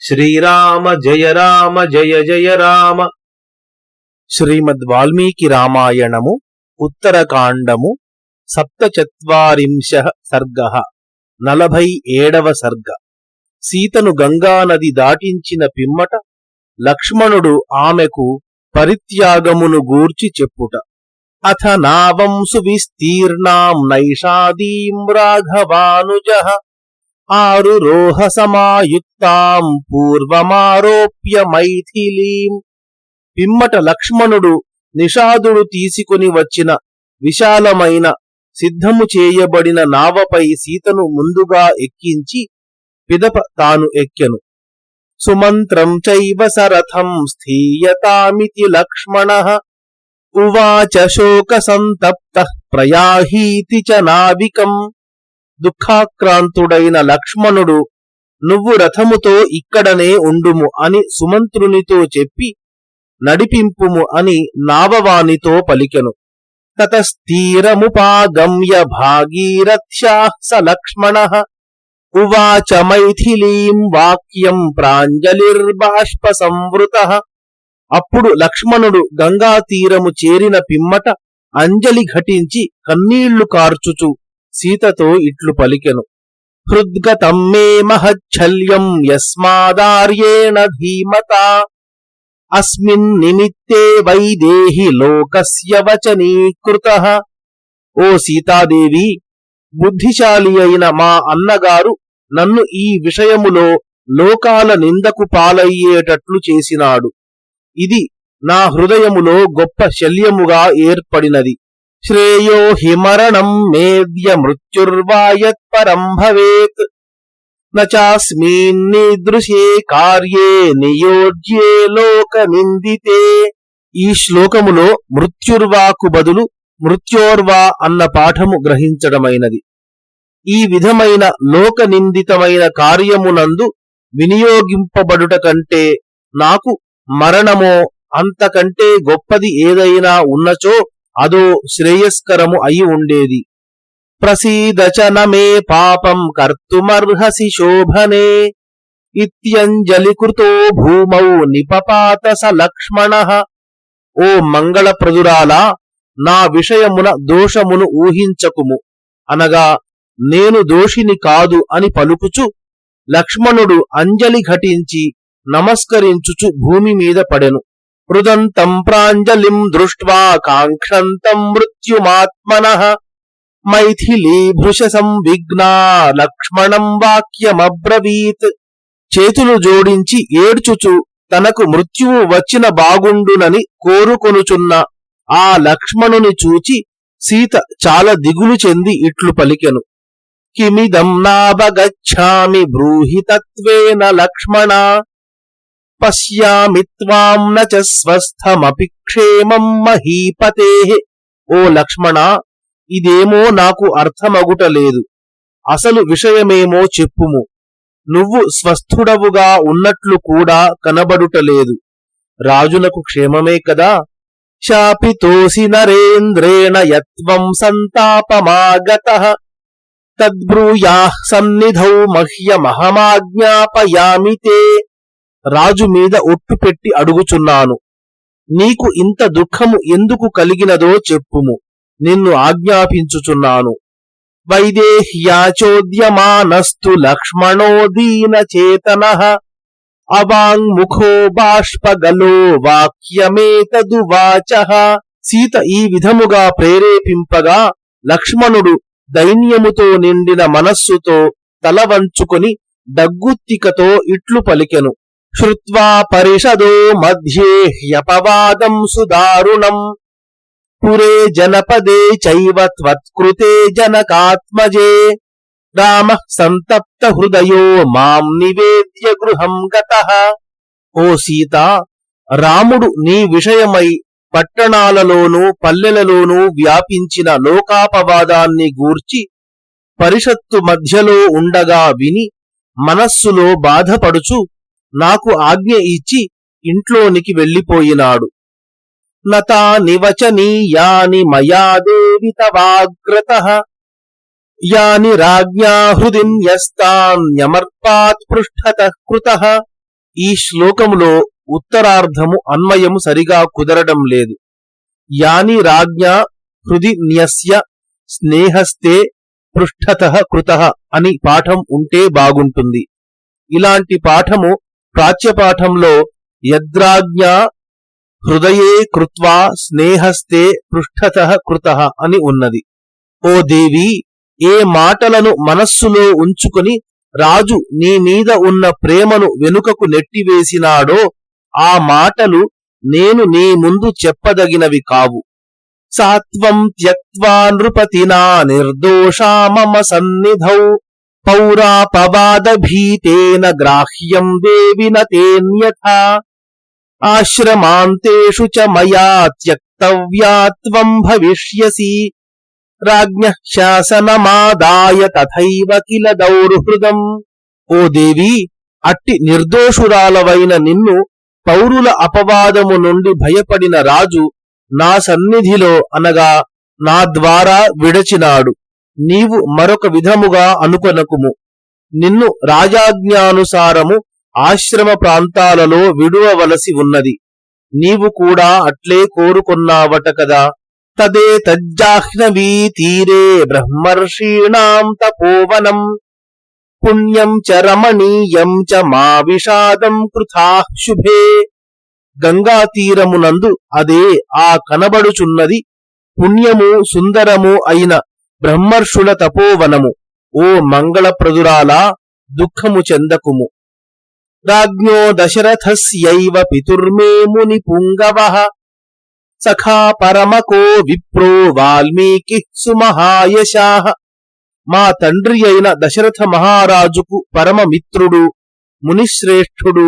శ్రీరామ జయ రామ జయ జయ రామ. శ్రీమద్ వాల్మీకి రామాయణము ఉత్తరకాండము సప్తచత్వారింశ సర్గ నలభై ఏడవ సర్గ. సీతను గంగానది దాటించిన పిమ్మట లక్ష్మణుడు ఆమెకు పరిత్యాగమును గూర్చి చెప్పుట. అథ నావంసు విస్తీర్ణాం నైషాదీం రాఘవానుజ. ఆరురోహ సమాయుక్తాం పూర్వమారోప్య మైథిలీం. పిమ్మట లక్ష్మణుడు నిషాదుడు తీసుకుని వచ్చిన విశాలమైన సిద్ధము చేయబడిన నావపై సీతను ముందుగా ఎక్కించి పిదప తాను ఎక్కెను. సుమంత్రం చైవ సరథం స్థీయతామితి లక్ష్మణ. ఉవాచ శోక సంతప్త ప్రయాహీతి చ నావికం. దుఃఖాక్రాంతుడైన లక్ష్మణుడు నువ్వు రథముతో ఇక్కడనే ఉండుము అని సుమంత్రునితో చెప్పి నడిపింపుము అని నావవానితో పలికెను. తతస్థీరముపాగమ్య భాగీరథ్యా స లక్ష్మణ ఉవాచ మైథిలీం వాక్యం ప్రాంజలిర్బాష్ప సంవృత అప్పుడు లక్ష్మణుడు గంగా తీరము చేరిన పిమ్మట అంజలి ఘటించి కన్నీళ్ళు కార్చుచు సీతతో ఇట్లు పలికెను. హృద్గతం మే మహచ్చల్యం యస్మాదార్యేణ ధీమత. అస్మిన్ నిమిత్తే వైదేహి లోకస్య వచనీకృత. ఓ సీతాదేవి బుద్ధిశాలి అయిన మా అన్నగారు నన్ను ఈ విషయములో లోకాల నిందకు పాలయ్యేటట్లు చేసినాడు. ఇది నా హృదయములో గొప్ప శల్యముగా ఏర్పడినది. శ్రేయో హిమరణం మేద్య మృత్యుర్వాయత్పరం భవేత్ నాస్మీదృశే కార్యే నియోజ్యే లోక నిందితే ఈ శ్లోకములో మృత్యుర్వాకు బదులు మృత్యోర్వా అన్న పాఠము గ్రహించడమైనది. ఈ విధమైన లోక నిందితమైన కార్యమునందు వినియోగింపబడుట కంటే నాకు మరణమో అంతకంటే గొప్పది ఏదైనా ఉన్నచో అదో శ్రేయస్కరము అయి ఉండేది. ప్రసీదచనమే పాపం కర్తుమర్హసి శోభనే. ఇత్యంజలికృతో భూమౌ నిపపాత స లక్ష్మణ ఓ మంగళప్రదురాలా నా విషయమున దోషమును ఊహించకుము. అనగా నేను దోషిని కాదు అని పలుకుచు లక్ష్మణుడు అంజలి ఘటించి నమస్కరించుచు భూమి మీద పడెను. హృదంతం ప్రాంజలిం దృష్ట్వా కాంక్షంతం మృత్యుమాత్మన మైథిలీభృష సంవిఘ్నా లక్ష్మణం వాక్యమబ్రవీత్ చేతులు జోడించి ఏడ్చుచు తనకు మృత్యువు వచ్చిన బాగుండునని కోరుకొనుచున్న ఆ లక్ష్మణుని చూచి సీత చాలా దిగులు చెంది ఇట్లు పలికెను. కిమిదం నాభగచ్చామి బ్రూహి తత్వేన లక్ష్మణ పశ్యామి త్వాం న చ స్వస్థమపి క్షేమం మహీపతే ఓ లక్ష్మణ ఇదేమో నాకు అర్థమగుటలేదు అసలు విషయమేమో చెప్పుము। నువ్వు స్వస్థుడవుగా ఉన్నట్లు కూడా కనబడుటలేదు। రాజునకు క్షేమమే కదా। శాపితోసి నరేంద్రేణ యత్వం సంతాపమాగత। తద్బ్రూయా సన్నిధౌ మహ్యమహమాజ్ఞాపయామి తే। రాజు మీద ఒట్టు పెట్టి అడుగుచున్నాను. నీకు ఇంత దుఃఖము ఎందుకు కలిగినదో చెప్పుము. నిన్ను ఆజ్ఞాపించుచున్నాను. వైదేహ్యాచోద్యమానస్తు లక్ష్మణో దీనచేతన అవాంగ్ముఖో బాష్పగలో వాక్యమేతదువాచ సీత ఈ విధముగా ప్రేరేపింపగా లక్ష్మణుడు దైన్యముతో నిండిన మనస్సుతో తల వంచుకొని దగ్గుత్తికతో ఇట్లు పలికెను. శ్రువా పరిషదో మధ్యే హ్యపవాదం సుదారుణం పురే జనపదే చైవ త్వత్కృతే జనకాత్మజే రామ సంతప్త హృదయో మాం నివేద్య గృహం గత ఓ సీత రాముడు నీ విషయమై పట్టణాలలోనూ పల్లెలలోనూ వ్యాపించిన లోకాపవాదాన్ని గూర్చి పరిషత్తు మధ్యలో ఉండగా విని మనస్సులో బాధపడుచు నాకు ఆజ్ఞ ఇచ్చి ఇంట్లోనికి వెళ్ళిపోయినాడు. నతాని వచనీయాని మయా దేవి తవాగ్రత. యాని రాజ్ఞా హృది న్యస్తాన్యమర్పాత్ పృష్ఠత కృత. ఈ శ్లోకములో ఉత్తరార్ధము అన్వయము సరిగా కుదరడం లేదు. యాని రాజ్ఞ హృది న్యస్య స్నేహస్తే పృష్ఠత కృత అని పాఠం ఉంటే బాగుంటుంది. ఇలాంటి పాఠము ప్రాచ్యపాఠంలో యద్రాజ్ఞ హృదయే కృత్వా స్నేహస్తే పృష్ఠత కృత అని ఉన్నది. ఓ దేవి ఏ మాటలను మనస్సులో ఉంచుకుని రాజు నీ మీద ఉన్న ప్రేమను వెనుకకు నెట్టివేసినాడో ఆ మాటలు నేను నీ ముందు చెప్పదగినవి కావు. సాత్వం త్యక్వా నృపతినా నిర్దోషా మమ సన్నిధౌ పౌరాపవాదభీతేన గ్రాహ్యం దేవి నతేన్యథా ఆశ్రమాంతేషు చ మయా త్యక్తవ్యా భవిష్యసి రాజ్ఞ శాసనమాదాయ తథైవ కిల దౌర్హృదం ఓ దేవి అట్టి నిర్దోషురాలవైన నిన్ను పౌరుల అపవాదము నుండి భయపడిన రాజు నా సన్నిధిలో అనగా నా ద్వారా విడచినాడు నీవు మరొక విధముగా అనుకొనకుము. నిన్ను రాజాజ్ఞానుసారము ఆశ్రమ ప్రాంతాలలో విడువవలసి ఉన్నది. నీవు కూడా అట్లే కోరుకున్నావట కదా. తదే తజ్జాహ్నవీ తీరే బ్రహ్మర్షీణాం తపోవనం. పుణ్యం చ రమణీయం చ మా విషాదం కృథా శుభే. గంగా తీరమునందు అదే ఆ కనబడుచున్నది. పుణ్యము సుందరము అయిన బ్రహ్మర్షుల తపోవనము. ఓ మంగళప్రదురాలా దుఃఖము చెందకుము. రాజ్ఞో దశరథస్యైవ పితుర్మే ముని పుంగవ. సఖా పరమకో విప్రో వాల్మీకి సుమహాయశా. మా తండ్రి అయిన దశరథ మహారాజుకు పరమమిత్రుడు మునిశ్రేష్ఠుడు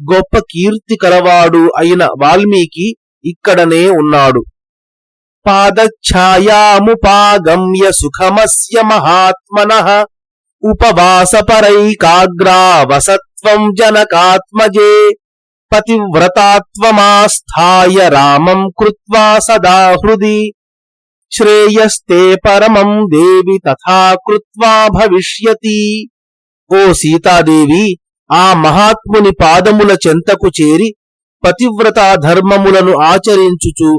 గొప్ప కీర్తి కలవాడు అయిన వాల్మీకి ఇక్కడనే ఉన్నాడు. పాదఛాయాముపాగమ్య సుఖమస్య మహాత్మన ఉపవాసపరైకాగ్రావసత్వం జనకాత్మజే పతివ్రతాత్వమాస్థాయ రామం కృత్వా సదా హృది శ్రేయస్తే పరమం దేవి తథా కృత్వా భవిష్యతి ఓ సీతాదేవి ఆ మహాత్ముని పాదముల చెంతకు చేరి పతివ్రతా ధర్మములను ఆచరించుచు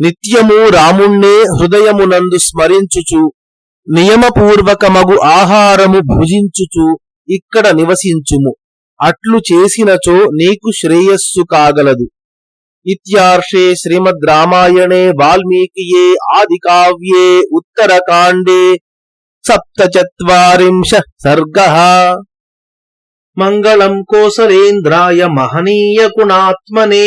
నిత్యము రాముణ్ణే హృదయమునందు స్మరించుచు నియమపూర్వకమగు ఆహారము భుజించుచు ఇక్కడ నివసించుము. అట్లు చేసినచో నీకు శ్రేయస్సు కాగలదు. ఇత్యార్షే శ్రీమద్ రామాయణే వాల్మీకియే ఆది కావ్యే ఉత్తరకాండే సప్తచత్వరింశ సర్గ. మంగళం కోసలేంద్రాయ మహనీయ గుణాత్మనే